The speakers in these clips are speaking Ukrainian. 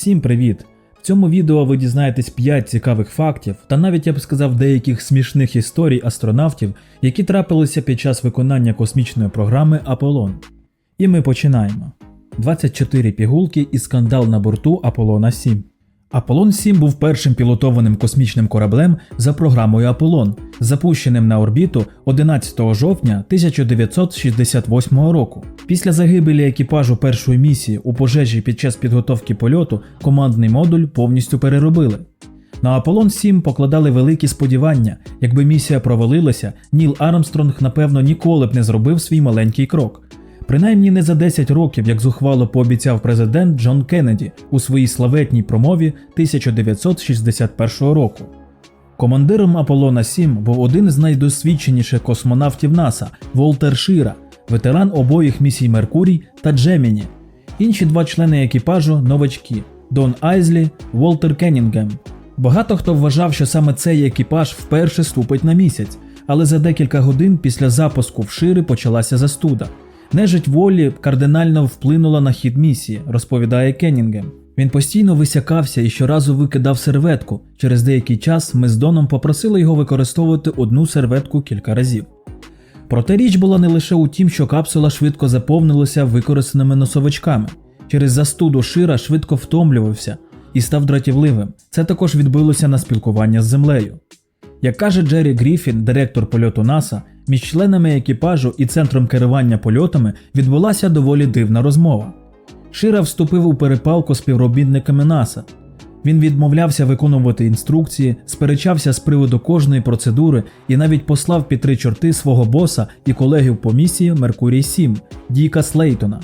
Всім привіт! В цьому відео ви дізнаєтесь 5 цікавих фактів та навіть я б сказав деяких смішних історій астронавтів, які трапилися під час виконання космічної програми Аполлон. І ми починаємо. 24 пігулки і скандал на борту Аполлона 7. Аполлон 7 був першим пілотованим космічним кораблем за програмою Аполлон, запущеним на орбіту 11 жовтня 1968 року. Після загибелі екіпажу першої місії у пожежі під час підготовки польоту командний модуль повністю переробили. На Аполлон 7 покладали великі сподівання. Якби місія провалилася, Ніл Армстронг напевно ніколи б не зробив свій маленький крок. Принаймні не за 10 років, як зухвало пообіцяв президент Джон Кеннеді у своїй славетній промові 1961 року. Командиром Аполлона 7 був один з найдосвідченіших космонавтів НАСА Волтер Шира, ветеран обоїх місій Меркурій та Джеміні. Інші два члени екіпажу новачки Дон Айзлі, Волтер Кеннінгем. Багато хто вважав, що саме цей екіпаж вперше ступить на місяць, але за декілька годин після запуску в Шири почалася застуда. Нежить волі кардинально вплинула на хід місії, розповідає Кеннінгем. Він постійно висякався і щоразу викидав серветку. Через деякий час ми з Доном попросили його використовувати одну серветку кілька разів. Проте річ була не лише у тім, що капсула швидко заповнилася використаними носовичками. Через застуду шира швидко втомлювався і став дратівливим. Це також відбилося на спілкування з землею. Як каже Джері Гріфін, директор польоту НАСА, між членами екіпажу і центром керування польотами відбулася доволі дивна розмова. Шира вступив у перепалку з співробітниками НАСА. Він відмовлявся виконувати інструкції, сперечався з приводу кожної процедури і навіть послав під три чорти свого боса і колегів по місії Меркурій 7 Діка Слейтона.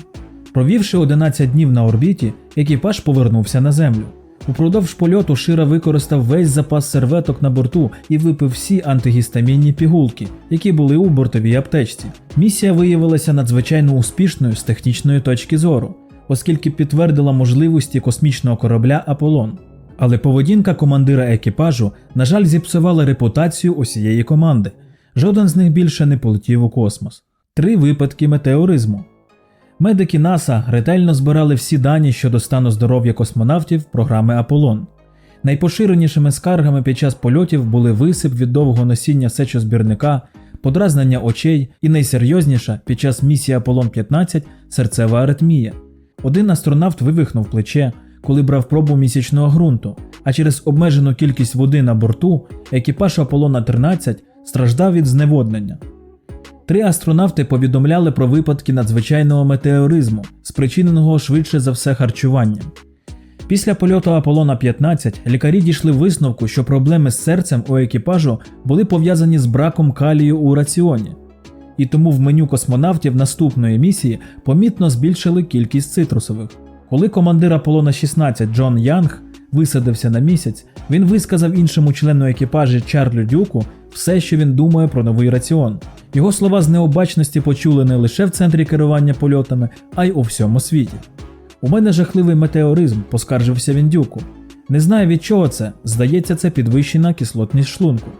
Провівши 11 днів на орбіті, екіпаж повернувся на землю. Упродовж польоту Шира використав весь запас серветок на борту і випив всі антигістамінні пігулки, які були у бортовій аптечці. Місія виявилася надзвичайно успішною з технічної точки зору, оскільки підтвердила можливості космічного корабля Аполлон. Але поведінка командира екіпажу, на жаль, зіпсувала репутацію усієї команди. Жоден з них більше не полетів у космос. Три випадки метеоризму. Медики НАСА ретельно збирали всі дані щодо стану здоров'я космонавтів програми Аполлон. Найпоширенішими скаргами під час польотів були висип від довгого носіння сечозбірника, подразнення очей і найсерйозніша під час місії Аполлон 15 серцева аритмія. Один астронавт вивихнув плече, коли брав пробу місячного ґрунту, а через обмежену кількість води на борту екіпаж Аполлона 13 страждав від зневоднення. Три астронавти повідомляли про випадки надзвичайного метеоризму, спричиненого швидше за все харчуванням. Після польоту Аполлона 15 лікарі дійшли висновку, що проблеми з серцем у екіпажу були пов'язані з браком калію у раціоні. І тому в меню космонавтів наступної місії помітно збільшили кількість цитрусових. Коли командир Аполлона 16 Джон Янг висадився на місяць, він висказав іншому члену екіпажі Чарлю Дюку все, що він думає про новий раціон. Його слова з необачності почули не лише в центрі керування польотами, а й у всьому світі. У мене жахливий метеоризм, поскаржився він Дюку. Не знаю від чого це, здається, це підвищена кислотність шлунку.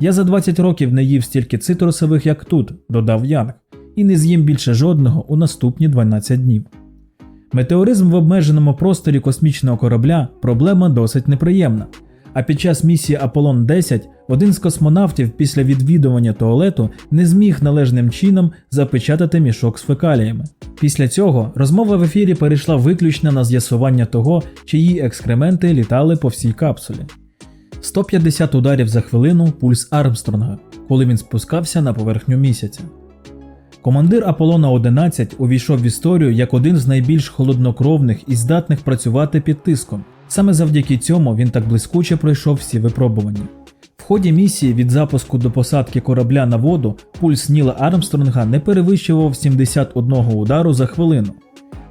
Я за 20 років не їв стільки цитрусових, як тут, додав Янг, і не з'їм більше жодного у наступні 12 днів. Метеоризм в обмеженому просторі космічного корабля проблема досить неприємна. А під час місії Аполлон 10 один з космонавтів після відвідування туалету не зміг належним чином запечатати мішок з фекаліями. Після цього розмова в ефірі перейшла виключно на з'ясування того, чиї екскременти літали по всій капсулі. 150 ударів за хвилину пульс Армстронга, коли він спускався на поверхню місяця. Командир Аполлона 11 увійшов в історію як один з найбільш холоднокровних і здатних працювати під тиском. Саме завдяки цьому він так блискуче пройшов всі випробування. В ході місії від запуску до посадки корабля на воду пульс Ніла Армстронга не перевищував 71 удару за хвилину.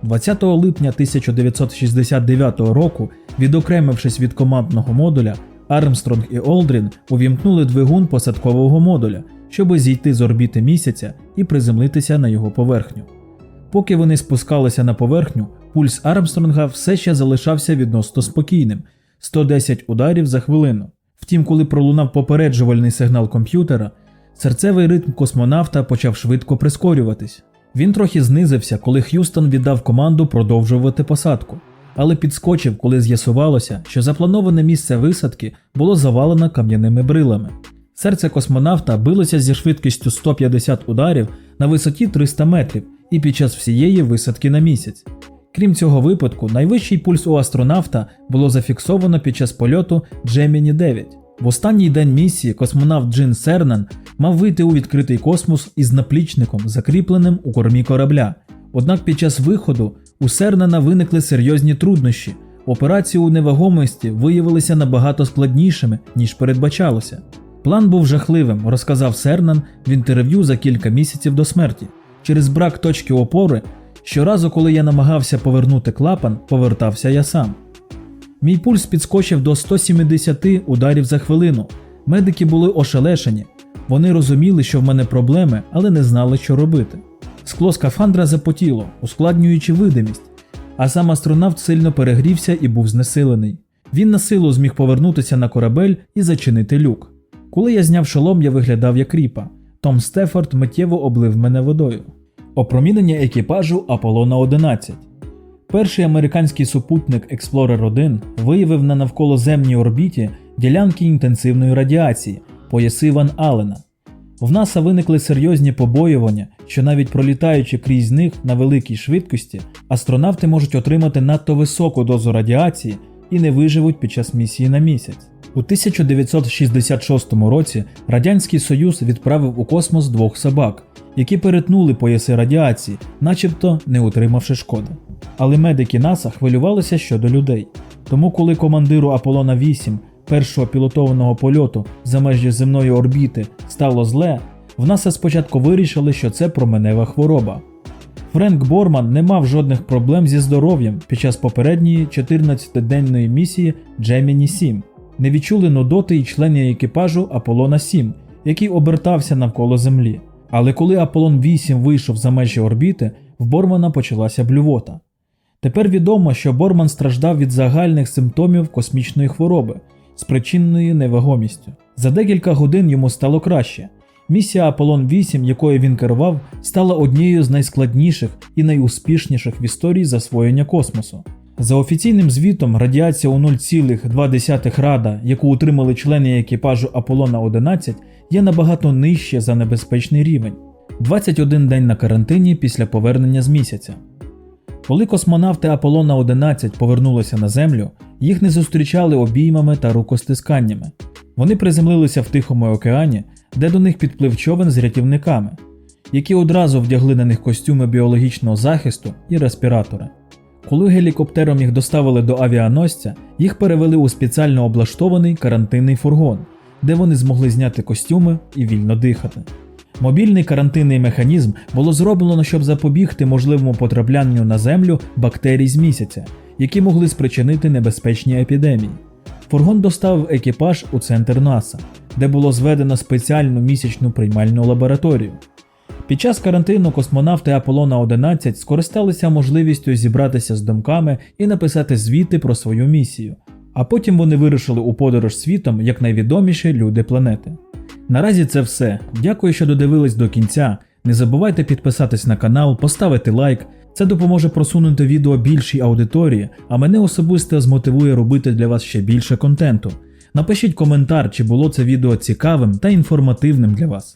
20 липня 1969 року, відокремившись від командного модуля, Армстронг і Олдрін увімкнули двигун посадкового модуля, щоб зійти з орбіти місяця і приземлитися на його поверхню. Поки вони спускалися на поверхню, пульс Армстронга все ще залишався відносно спокійним 110 ударів за хвилину. Втім, коли пролунав попереджувальний сигнал комп'ютера, серцевий ритм космонавта почав швидко прискорюватись. Він трохи знизився, коли Х'юстон віддав команду продовжувати посадку. але підскочив, коли з'ясувалося, що заплановане місце висадки було завалено кам'яними брилами. Серце космонавта билося зі швидкістю 150 ударів на висоті 300 метрів і під час всієї висадки на місяць. Крім цього випадку, найвищий пульс у астронавта було зафіксовано під час польоту Gemini 9. В останній день місії космонавт Джин Сернан мав вийти у відкритий космос із наплічником, закріпленим у кормі корабля. Однак під час виходу у Сернана виникли серйозні труднощі. Операції у невагомості виявилися набагато складнішими, ніж передбачалося. План був жахливим, розказав Сернан в інтерв'ю за кілька місяців до смерті. Через брак точки опори, щоразу, коли я намагався повернути клапан, повертався я сам. Мій пульс підскочив до 170 ударів за хвилину. Медики були ошелешені. Вони розуміли, що в мене проблеми, але не знали, що робити. Скло скафандра запотіло, ускладнюючи видимість, а сам астронавт сильно перегрівся і був знесилений. Він на силу зміг повернутися на корабель і зачинити люк. Коли я зняв шолом, я виглядав як ріпа. Том Стефорд миттєво облив мене водою. Опромінення екіпажу Аполлона 11 Перший американський супутник Explorer 1 виявив на навколоземній орбіті ділянки інтенсивної радіації, пояси Ван Алена. В НАСА виникли серйозні побоювання, що навіть пролітаючи крізь них на великій швидкості, астронавти можуть отримати надто високу дозу радіації і не виживуть під час місії на місяць. У 1966 році Радянський Союз відправив у космос двох собак, які перетнули пояси радіації, начебто не утримавши шкоди. Але медики НАСА хвилювалися щодо людей. Тому, коли командиру Аполлона 8, першого пілотованого польоту за межі земної орбіти, стало зле, в НАСА спочатку вирішили, що це променева хвороба. Френк Борман не мав жодних проблем зі здоров'ям під час попередньої 14-денної місії Gemini 7. Не відчули нудоти й члени екіпажу Аполлона 7, який обертався навколо Землі. Але коли Аполлон 8 вийшов за межі орбіти, в Бормана почалася блювота. Тепер відомо, що Борман страждав від загальних симптомів космічної хвороби, спричиненої невагомістю. За декілька годин йому стало краще. Місія Аполлон 8, якою він керував, стала однією з найскладніших і найуспішніших в історії засвоєння космосу. За офіційним звітом, радіація у 0,2 рада, яку утримали члени екіпажу Аполлона 11, є набагато нижче за небезпечний рівень 21 день на карантині після повернення з місяця. Коли космонавти Аполлона 11 повернулися на Землю, їх не зустрічали обіймами та рукостисканнями. Вони приземлилися в Тихому океані, де до них підплив човен з рятівниками, які одразу вдягли на них костюми біологічного захисту і респіратори. Коли гелікоптером їх доставили до авіаносця, їх перевели у спеціально облаштований карантинний фургон, де вони змогли зняти костюми і вільно дихати. Мобільний карантинний механізм було зроблено, щоб запобігти можливому потраплянню на землю бактерій з місяця, які могли спричинити небезпечні епідемії. Фургон доставив екіпаж у центр НАСА, де було зведено спеціальну місячну приймальну лабораторію. Під час карантину космонавти Аполлона 11 скористалися можливістю зібратися з думками і написати звіти про свою місію, а потім вони вирушили у подорож світом як найвідоміші люди планети. Наразі це все. Дякую, що додивились до кінця. Не забувайте підписатись на канал, поставити лайк. Це допоможе просунути відео більшій аудиторії, а мене особисто змотивує робити для вас ще більше контенту. Напишіть коментар, чи було це відео цікавим та інформативним для вас.